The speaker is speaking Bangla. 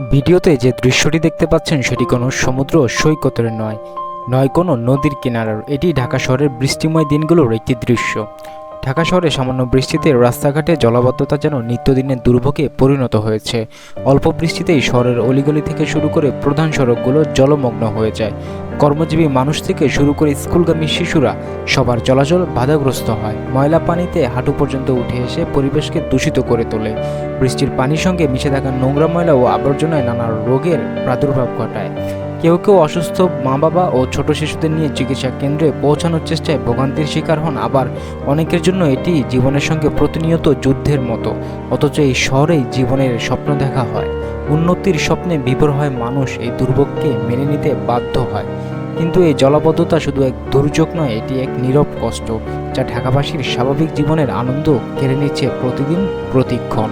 ভিডিওতে যে দৃশ্যটি দেখতে পাচ্ছেন সেটি কোনো সমুদ্র সৈকতের নয় নয় কোনো নদীর কিনারার। এটি ঢাকা শহরের বৃষ্টিময় দিনগুলোর একটি দৃশ্য। ঢাকা শহরে সামান্য বৃষ্টিতে রাস্তাঘাটে জলাবদ্ধতা যেন নিত্যদিনের দুর্ভোগে পরিণত হয়েছে। অল্প বৃষ্টিতেই শহরের অলিগলি থেকে শুরু করে প্রধান সড়কগুলো জলমগ্ন হয়ে যায়। কর্মজীবী মানুষ থেকে শুরু করে স্কুলগামী শিশুরা সবার চলাচল বাধাগ্রস্ত হয়। ময়লা পানিতে হাঁটু পর্যন্ত উঠে এসে পরিবেশকে দূষিত করে তোলে। বৃষ্টির পানির সঙ্গে মিশে থাকা নোংরা ময়লা ও আবর্জনায় নানা রোগের প্রাদুর্ভাব ঘটায়। কেউ কেউ অসুস্থ মা বাবা ও ছোট শিশুদের নিয়ে চিকিৎসা কেন্দ্রে পৌঁছানোর চেষ্টায় ভোগান্তির শিকার হন, আবার অনেকের জন্য এটি জীবনের সঙ্গে প্রতিনিয়ত যুদ্ধের মতো, অথচ এই শহরেই জীবনের স্বপ্ন দেখা হয়। উন্নতির স্বপ্নে বিভোর হয় মানুষ এই দুর্ভোগকে মেনে নিতে বাধ্য হয়। কিন্তু এই জলাবদ্ধতা শুধু এক দুর্যোগ নয়, এটি এক নীরব কষ্ট যা ঢাকাবাসীর স্বাভাবিক জীবনের আনন্দ কেড়ে নিচ্ছে প্রতিদিন প্রতিক্ষণ।